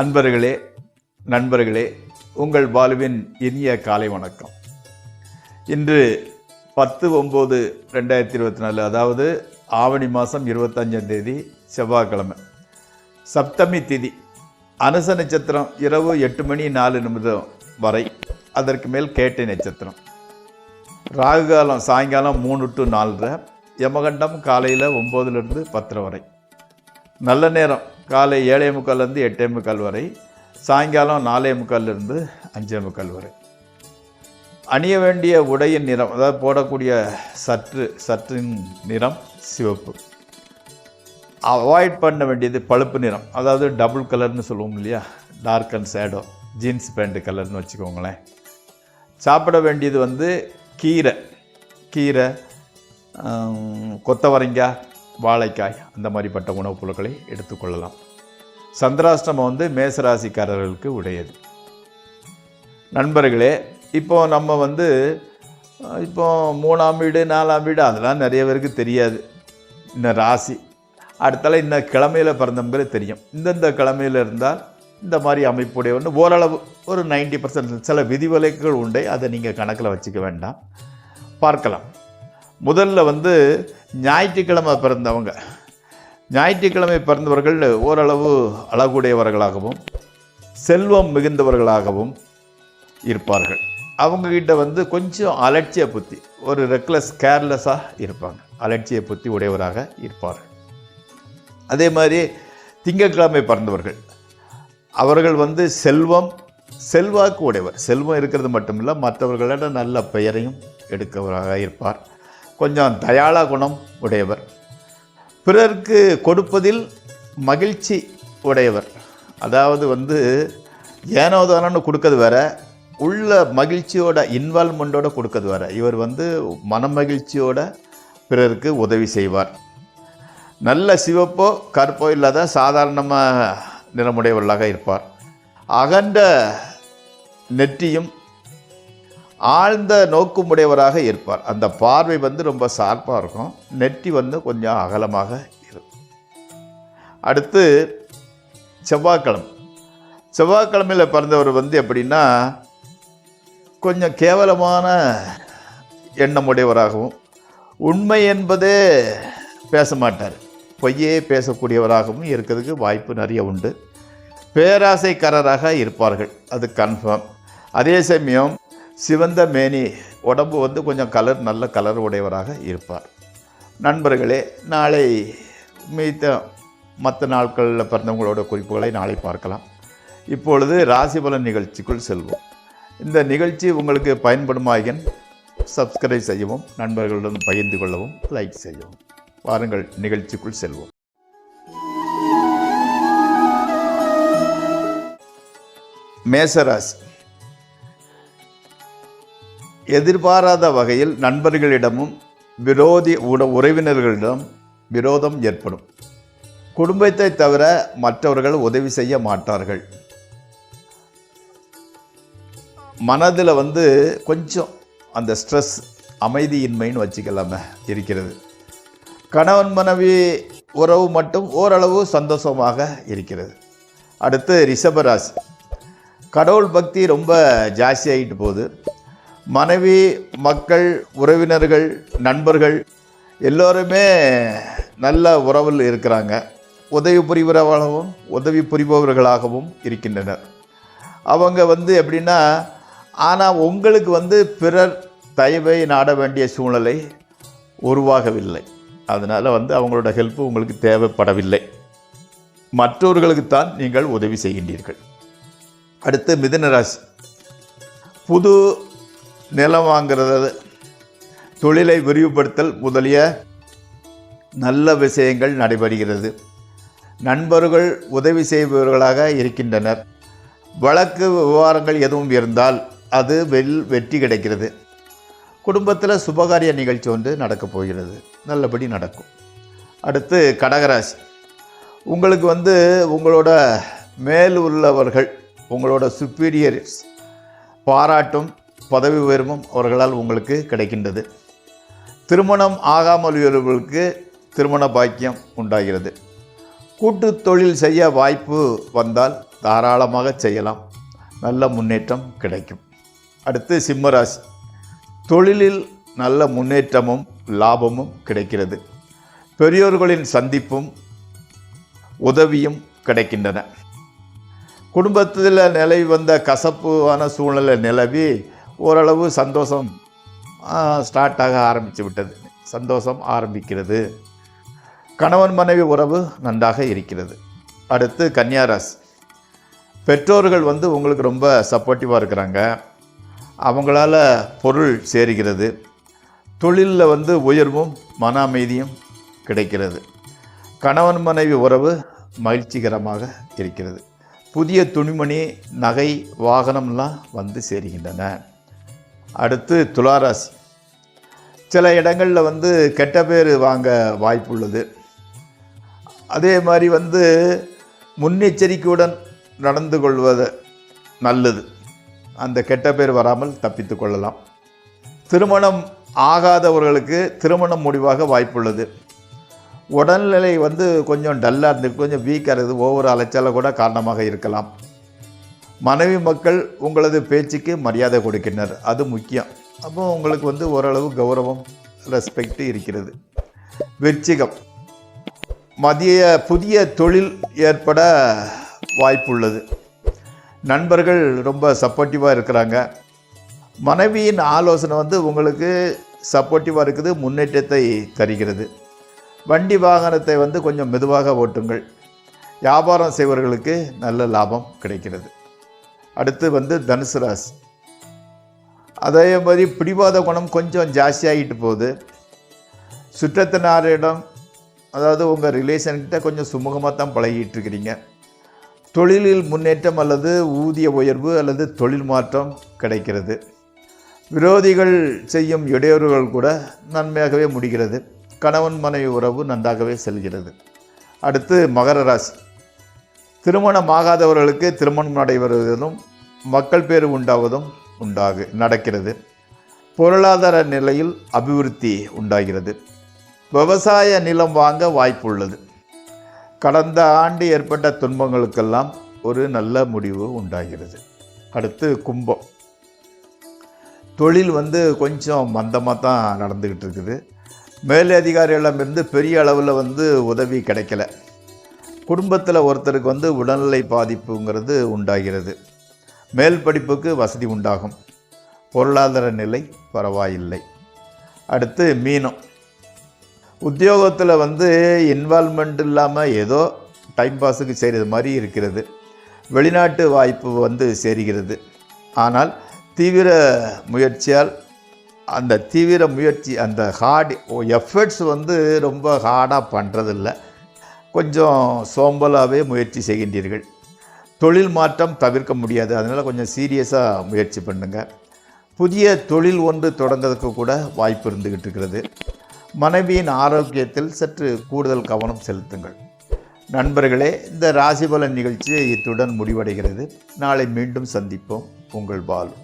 அன்பர்களே நண்பர்களே உங்கள் பாலுவின் இனிய காலை வணக்கம். இன்று பத்து ஒம்பது ரெண்டாயிரத்தி இருபத்தி நாலு அதாவது ஆவணி மாதம் இருபத்தஞ்சாம் தேதி செவ்வாய்க்கிழமை. சப்தமி திதி அனுச நட்சத்திரம் இரவு எட்டு மணி நாலு நிமிடம் வரை அதற்கு மேல் கேட்டை நட்சத்திரம். ராகு காலம் சாயங்காலம் மூணு டு நாலரை யமகண்டம் காலையில் ஒம்போதுலேருந்து பத்தரை வரை. நல்ல நேரம். காலை ஏழே முக்கால்லேருந்து எட்டே முக்கால் வரை சாயங்காலம் நாலே முக்கால்லேருந்து அஞ்சே முக்கால் வரை. அணிய வேண்டிய உடையின் நிறம் அதாவது போடக்கூடிய சற்று சற்றின் நிறம் சிவப்பு. அவாய்ட் பண்ண வேண்டியது பழுப்பு நிறம் அதாவது டபுள் கலர்னு சொல்லுவோம் இல்லையா? Dark and shadow jeans pant கலர்னு வச்சுக்கோங்களேன். சாப்பிட வேண்டியது வந்து கீரை கீரை கொத்தவரங்காய் வாழைக்காய் அந்த மாதிரிப்பட்ட உணவுப் பொருட்களை எடுத்துக்கொள்ளலாம் சந்திராஷ்டமம் வந்து மேசராசிக்காரர்களுக்கு உடையது. நண்பர்களே இப்போ நம்ம வந்து இப்போ மூணாம் வீடு நாலாம் வீடு அதெல்லாம் நிறைய பேருக்கு தெரியாது. இந்த ராசி அடுத்தால இந்த கிழமையில் பிறந்தவங்களே தெரியும். இந்தந்த கிழமையில் இருந்தால் இந்த மாதிரி அமைப்புடைய ஒன்று ஓரளவு ஒரு 90% பர்சன்ட் சில விதிவிலக்குகள் உண்டு. அதை நீங்கள் கணக்கில் வச்சுக்க வேண்டாம். பார்க்கலாம். முதல்ல வந்து ஞாயிற்றுக்கிழமை பிறந்தவங்க. ஞாயிற்றுக்கிழமை பிறந்தவர்கள் ஓரளவு அழகுடையவர்களாகவும் செல்வம் மிகுந்தவர்களாகவும் இருப்பார்கள். அவங்கக்கிட்ட வந்து கொஞ்சம் அலட்சிய புத்தி ஒரு ரெக்லஸ் கேர்லெஸ்ஸாக இருப்பாங்க. அலட்சிய புத்தி உடையவராக இருப்பார்கள். அதே மாதிரி திங்கட்கிழமை பிறந்தவர்கள் அவர்கள் வந்து செல்வம் செல்வாக்கு உடையவர். செல்வம் இருக்கிறது மட்டுமில்லை மற்றவர்களிடம் நல்ல பெயரையும் எடுக்கவராக இருப்பார். கொஞ்சம் தயாள குணம் உடையவர். பிறருக்கு கொடுப்பதில் மகிழ்ச்சி உடையவர். அதாவது வந்து ஏனோதானன்னு கொடுக்கறது வேற உள்ள மகிழ்ச்சியோட இன்வால்மெண்ட்டோட கொடுக்கறது வேற. இவர் வந்து மனமகிழ்ச்சியோட பிறருக்கு உதவி செய்வார். நல்ல சிவப்போ கற்போ இல்லாத சாதாரணமாக நிறமுடையவர்களாக இருப்பார். அகண்ட நெற்றியும் ஆழ்ந்த நோக்குமுடையவராக இருப்பார். அந்த பார்வை வந்து ரொம்ப ஷார்ப்பாக இருக்கும். நெற்றி வந்து கொஞ்சம் அகலமாக இருக்கும். அடுத்து செவ்வாய்க்கிழமை. செவ்வாய்க்கிழமையில் பிறந்தவர் வந்து எப்படின்னா கொஞ்சம் கேவலமான எண்ணமுடையவராகவும் உண்மை என்பதே பேச மாட்டார். பொய்யே பேசக்கூடியவராகவும் இருக்கிறதுக்கு வாய்ப்பு நிறைய உண்டு. பேராசைக்காரராக இருப்பார்கள். அது கன்ஃபார்ம் அதே சமயம் சிவந்த மேனி உடம்பு வந்து கொஞ்சம் கலர் நல்ல கலர் உடையவராக இருப்பார். நண்பர்களே நாளை மீத்த மற்ற நாட்களில் பிறந்தவங்களோட குறிப்புகளை நாளை பார்க்கலாம். இப்பொழுது ராசிபலன் நிகழ்ச்சிக்குள் செல்வோம். இந்த நிகழ்ச்சி உங்களுக்கு பயன்படுமாயின் சப்ஸ்கிரைப் செய்யவும் நண்பர்களுடன் பகிர்ந்து கொள்ளவும் லைக் செய்யவும். வாருங்கள் நிகழ்ச்சிக்குள் செல்வோம். மேசராசி எதிர்பாராத வகையில் நண்பர்களிடமும் விரோதி உட உறவினர்களிடம் விரோதம் ஏற்படும். குடும்பத்தை தவிர மற்றவர்கள் உதவி செய்ய மாட்டார்கள். மனதில் வந்து கொஞ்சம் அந்த ஸ்ட்ரெஸ் அமைதியின்மைன்னு வச்சுக்கலாமே இருக்கிறது. கணவன் மனைவி உறவு மட்டும் ஓரளவு சந்தோஷமாக இருக்கிறது. அடுத்து ரிஷபராசி. கடவுள் பக்தி ரொம்ப ஜாஸ்தியாகிட்டு போகுது. மனைவி மக்கள் உறவினர்கள் நண்பர்கள் எல்லோருமே நல்ல உறவில் இருக்கிறாங்க. உதவி புரிபவர்களாகவும் உதவி புரிபவர்களாகவும் இருக்கின்றனர். அவங்க வந்து எப்படின்னா ஆனால் உங்களுக்கு வந்து பிறர் தயவை நாட வேண்டிய சூழ்நிலை உருவாகவில்லை. அதனால் வந்து அவங்களோட ஹெல்ப்பு உங்களுக்கு தேவைப்படவில்லை. மற்றவர்களுக்குத்தான் நீங்கள் உதவி செய்கின்றீர்கள். அடுத்து மிதனராசி. புது நிலம் வாங்கிறது தொழிலை விரிவுபடுத்தல் முதலிய நல்ல விஷயங்கள் நடைபெறுகிறது. நண்பர்கள் உதவி செய்பவர்களாக இருக்கின்றனர். வழக்கு விவகாரங்கள் எதுவும் இருந்தால் அது வெல் வெற்றி கிடைக்கிறது. குடும்பத்தில் சுபகாரிய நிகழ்ச்சி ஒன்று நடக்கப் போகிறது. நல்லபடி நடக்கும். அடுத்து கடகராசி. உங்களுக்கு வந்து உங்களோட மேல் உள்ளவர்கள் உங்களோட சுப்பீரியர்ஸ் பாராட்டும் பதவி உயர்வும் அவர்களால் உங்களுக்கு கிடைக்கின்றது. திருமணம் ஆகாமல் உள்ளவர்களுக்கு திருமண பாக்கியம் உண்டாகிறது. கூட்டு தொழில் செய்ய வாய்ப்பு வந்தால் தாராளமாக செய்யலாம். நல்ல முன்னேற்றம் கிடைக்கும். அடுத்து சிம்மராசி. தொழிலில் நல்ல முன்னேற்றமும் லாபமும் கிடைக்கிறது. பெரியோர்களின் சந்திப்பும் உதவியும் கிடைக்கின்றன. குடும்பத்தில் நிலவி வந்த கசப்பான சூழ்நிலை நிலவி ஓரளவு சந்தோஷம் ஸ்டார்ட் ஆக ஆரம்பித்து விட்டது. சந்தோஷம் ஆரம்பிக்கிறது. கணவன் மனைவி உறவு நன்றாக இருக்கிறது. அடுத்து கன்னியாராசி. பெற்றோர்கள் வந்து உங்களுக்கு ரொம்ப சப்போர்ட்டிவாக இருக்கிறாங்க. அவங்களால பொருள் சேருகிறது. தொழிலில் வந்து உயர்வும் மன அமைதியும் கிடைக்கிறது. கணவன் மனைவி உறவு மகிழ்ச்சிகரமாக இருக்கிறது. புதிய துணிமணி நகை வாகனம்லாம் வந்து சேருகின்றன. அடுத்து துளாராசி. சில இடங்களில் வந்து கெட்ட பேர் வாங்க வாய்ப்புள்ளது. அதே மாதிரி வந்து முன்னெச்சரிக்கையுடன் நடந்து கொள்வது நல்லது. அந்த கெட்ட பேர் வராமல் தப்பித்து கொள்ளலாம். திருமணம் ஆகாதவர்களுக்கு திருமணம் முடிவாக வாய்ப்புள்ளது. உடல்நிலை வந்து கொஞ்சம் டல்லாக இருந்து கொஞ்சம் வீக்காக இருக்குது. ஒவ்வொரு அலைச்சலை கூட காரணமாக இருக்கலாம். மனைவி மக்கள் உங்களது பேச்சுக்கு மரியாதை கொடுக்கின்றனர். அது முக்கியம். அப்போ உங்களுக்கு வந்து ஓரளவு கௌரவம் ரெஸ்பெக்ட் இருக்கிறது. விருச்சிகம். மதிய புதிய தொழில் ஏற்பட வாய்ப்புள்ளது. நண்பர்கள் ரொம்ப சப்போர்ட்டிவாக இருக்கிறாங்க. மனைவியின் ஆலோசனை வந்து உங்களுக்கு சப்போர்ட்டிவாக இருக்குது முன்னேற்றத்தை தருகிறது. வண்டி வாகனத்தை வந்து கொஞ்சம் மெதுவாக ஓட்டுங்கள். வியாபாரம் செய்வர்களுக்கு நல்ல லாபம் கிடைக்கிறது. அடுத்து வந்து தனுசு ராசி. அதே மாதிரி பிடிவாத குணம் கொஞ்சம் ஜாஸ்தியாகிட்டு போகுது. சுற்றத்தினாரிடம் அதாவது உங்கள் ரிலேஷன்கிட்ட கொஞ்சம் சுமூகமாக தான் பழகிட்டு இருக்கிறீங்க. தொழிலில் முன்னேற்றம் அல்லது ஊதிய உயர்வு அல்லது தொழில் மாற்றம் கிடைக்கிறது. விரோதிகள் செய்யும் இடையூறுகள் கூட நன்மையாகவே முடிகிறது. கணவன் மனைவி உறவு நன்றாகவே செல்கிறது. அடுத்து மகர ராசி. திருமணமாகாதவர்களுக்கு திருமணம் நடைபெறுவதும் மக்கள் பேர் உண்டாவதும் உண்டாகு நடக்கிறது. பொருளாதார நிலையில் அபிவிருத்தி உண்டாகிறது. விவசாய நிலம் வாங்க வாய்ப்புள்ளது. கடந்த ஆண்டு ஏற்பட்ட துன்பங்களுக்கெல்லாம் ஒரு நல்ல முடிவு உண்டாகிறது. அடுத்து கும்பம். தொழில் வந்து கொஞ்சம் மந்தமாக தான் நடந்துக்கிட்டு இருக்குது. மேலதிகாரிகளிடமிருந்து பெரிய அளவில் வந்து உதவி கிடைக்கல. குடும்பத்தில் ஒருத்தருக்கு வந்து உடல்நிலை பாதிப்புங்கிறது உண்டாகிறது. மேல் படிப்புக்கு வசதி உண்டாகும். பொருளாதார நிலை பரவாயில்லை. அடுத்து மீனம். உத்தியோகத்தில் வந்து இன்வால்மெண்ட் இல்லாமல் ஏதோ டைம் பாஸுக்கு செய்கிறது மாதிரி இருக்கிறது. வெளிநாட்டு வாய்ப்பு வந்து சேருகிறது. ஆனால் தீவிர முயற்சியால் அந்த தீவிர முயற்சி அந்த ஹார்ட் எஃபர்ட்ஸ் வந்து ரொம்ப ஹார்டாக பண்ணுறதில்ல கொஞ்சம் சோம்பலாகவே முயற்சி செய்கின்றீர்கள். தொழில் மாற்றம் தவிர்க்க முடியாது. அதனால் கொஞ்சம் சீரியஸாக முயற்சி பண்ணுங்கள் புதிய தொழில் ஒன்று தொடங்கிறதுக்கு கூட வாய்ப்பு இருந்துக்கிட்டு இருக்கிறது. மனைவியின் ஆரோக்கியத்தில் சற்று கூடுதல் கவனம் செலுத்துங்கள். நண்பர்களே இந்த ராசிபலன் நிகழ்ச்சி இத்துடன் முடிவடைகிறது. நாளை மீண்டும் சந்திப்போம். உங்கள் பாலு.